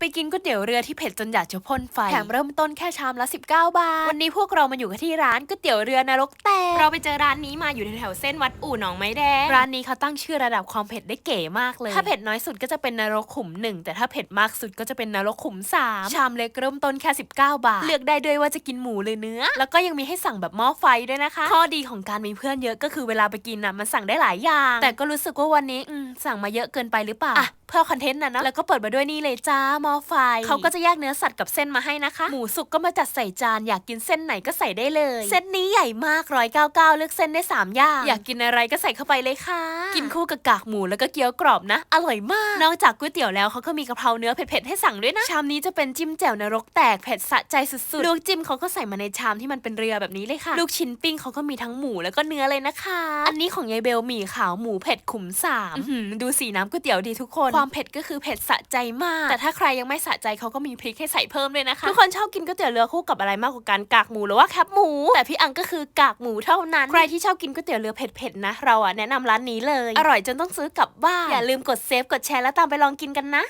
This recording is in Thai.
ไปกินก๋วยเตี๋ยวเรือที่เผ็ดจนอยากจะพ่นไฟ แถมเริ่มต้นแค่ชามละ 19 บาท วันนี้พวกเรามาอยู่กันที่ร้านก๋วยเตี๋ยวเรือนรกแตกเราไปเจอร้านนี้มาอยู่แถวๆเส้นวัดอู่หนองไม้แดง ร้านนี้เขาตั้งชื่อระดับความเผ็ดได้เก๋มากเลย ถ้าเผ็ดน้อยสุดก็จะเป็นนรกขุมหนึ่งแต่ถ้าเผ็ดมากสุดก็จะเป็นนรกขุมสามชามเล็กเริ่มต้นแค่ 19 บาท เลือกได้ด้วยว่าจะกินหมูหรือเนื้อ แล้วก็ยังมีให้สั่งแบบหม้อไฟด้วยนะคะ ข้อดีของการมีเพื่อนเยอะก็คือเวลาไปกินน่ะมันสั่งได้หลายอย่าง แต่ก็รู้สึกว่าวันนี้อืมสั่งมาเยอะเกินไปหรือเปล่าอะเพื่อคอนเทนต์นะเนาะแล้วก็เปิดมาด้วยนี่เลยจ้าหม้อไฟ เขาก็จะแยกเนื้อสัตว์กับเส้นมาให้นะคะ หมูสุกก็มาจัดใส่จาน อยากกินเส้นไหนก็ใส่ได้เลย เส้นนี้ใหญ่มากร้อยเก้าเก้าเลือกเส้นได้สามอย่าง อยากกินอะไรก็ใส่เข้าไปเลยค่ะ กินคู่กับกากหมูแล้วก็เกี๊ยวกรอบนะ อร่อยมาก นอกจากก๋วยเตี๋ยวแล้วเขาก็มีกะเพราเนื้อเผ็ดๆให้สั่งด้วยนะ ชามนี้จะเป็นจิ้มแจ่วนรกแตกเผ็ดสะใจสุดๆ ลูกจิ้มเขาก็ใส่มาในชามที่มันเป็นเรือแบบนี้เลยค่ะ ลูกชิ้นปิ้งเขาก็มีทั้งหมูแล้วก็เนื้อเลยนะคะ อันนี้ของยายเบลหมี่ขาวหมูเผ็ดขุมสามอื้อหือดูสีน้ำก๋วยเตี๋ยวดีทุกคน ความเผ็ดก็คือเผ็ดสะใจมาก แต่ถ้าใครยังไม่สะใจเขาก็มีพริกให้ใส่เพิ่มด้วยนะคะ ทุกคนชอบกินก๋วยเตี๋ยวเรือคู่กับอะไรมากกว่ากันกากหมูหรือว่าแคบหมู แต่พี่อังก็คือกากหมูเท่านั้น ใครที่ชอบกินก๋วยเตี๋ยวเรือเผ็ดๆนะ เราอะแนะนำร้านนี้เลย อร่อยจนต้องซื้อกลับบ้านอย่าลืมกดเซฟกดแชร์แล้วตามไปลองกินกันนะ